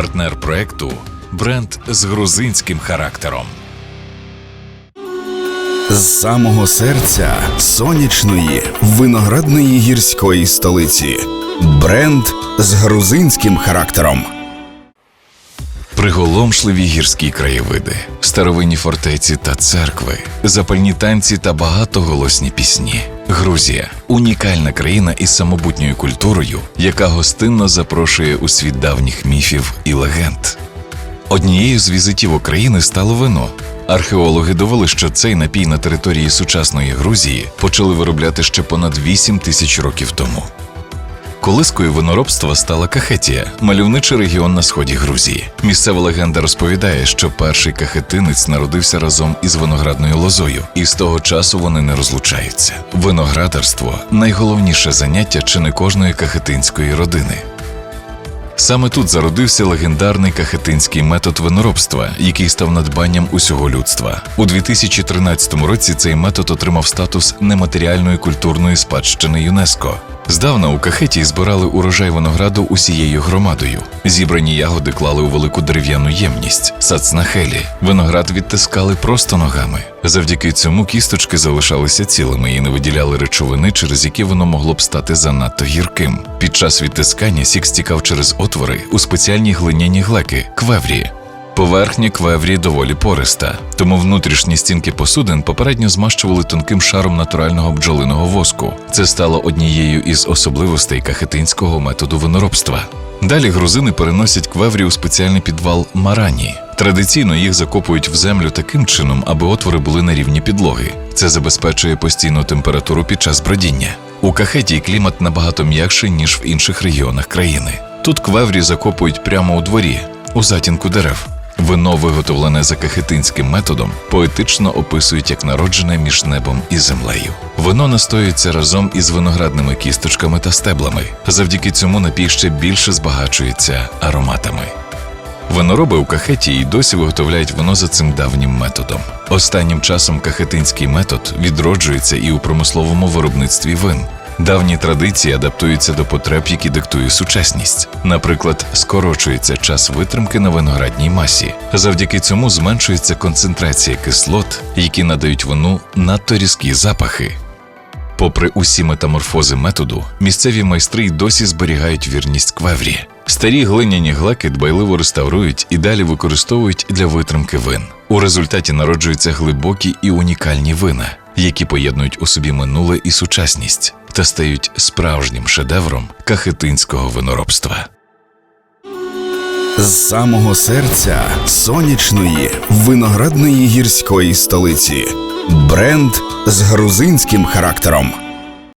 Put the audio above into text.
партнер проекту бренд з грузинським характером. З самого серця сонячної виноградної гірської столиці. Бренд з грузинським характером. Приголомшливі гірські краєвиди, старовинні фортеці та церкви, запальні танці та багатоголосні пісні. Грузія унікальна країна із самобутньою культурою, яка гостинно запрошує у світ давніх міфів і легенд. Однією з візитів України стало вино. Археологи довели, що цей напій на території сучасної Грузії почали виробляти ще понад 8 тисяч років тому. Колискою виноробства стала Кахетія, мальовничий регіон на сході Грузії. Місцева легенда розповідає, що перший кахетинець народився разом із виноградною лозою, і з того часу вони не розлучаються. Виноградарство найголовніше заняття чи не кожної кахетинської родини. Саме тут зародився легендарний кахетинський метод виноробства, який став надбанням усього людства. У 2013 році цей метод отримав статус нематеріальної культурної спадщини ЮНЕСКО. Здавна у кахеті збирали урожай винограду усією громадою. Зібрані ягоди клали у велику дерев'яну ємність сацнахелі. Виноград відтискали просто ногами. Завдяки цьому кісточки залишалися цілими і не виділяли речовини, через які воно могло б стати занадто гірким. Під час відтискання сік стікав через отвори у спеціальні глиняні глеки квеврі. Поверхня квеврі доволі пориста, тому внутрішні стінки посудин попередньо змащували тонким шаром натурального бджолиного воску. Це стало однією із особливостей кахетинського методу виноробства. Далі грузини переносять квеврі у спеціальний підвал марані. Традиційно їх закопують в землю таким чином, аби отвори були на рівні підлоги. Це забезпечує постійну температуру під час бродіння. У кахеті клімат набагато м'якший, ніж в інших регіонах країни. Тут квеврі закопують прямо у дворі, у затінку дерев. Вино, виготовлене за кахетинським методом, поетично описують як народжене між небом і землею. Вино настоюється разом із виноградними кісточками та стеблами. Завдяки цьому напій ще більше збагачується ароматами. Винороби у кахеті й досі виготовляють вино за цим давнім методом. Останнім часом кахетинський метод відроджується і у промисловому виробництві вин. Давні традиції адаптуються до потреб, які диктує сучасність. Наприклад, скорочується час витримки на виноградній масі. Завдяки цьому зменшується концентрація кислот, які надають вину надто різкі запахи. Попри усі метаморфози методу, місцеві майстри й досі зберігають вірність квеврі. Старі глиняні глеки дбайливо реставрують і далі використовують для витримки вин. У результаті народжуються глибокі і унікальні вина, які поєднують у собі минуле і сучасність та стають справжнім шедевром кахетинського виноробства. З самого серця сонячної виноградної гірської столиці. Бренд з грузинським характером.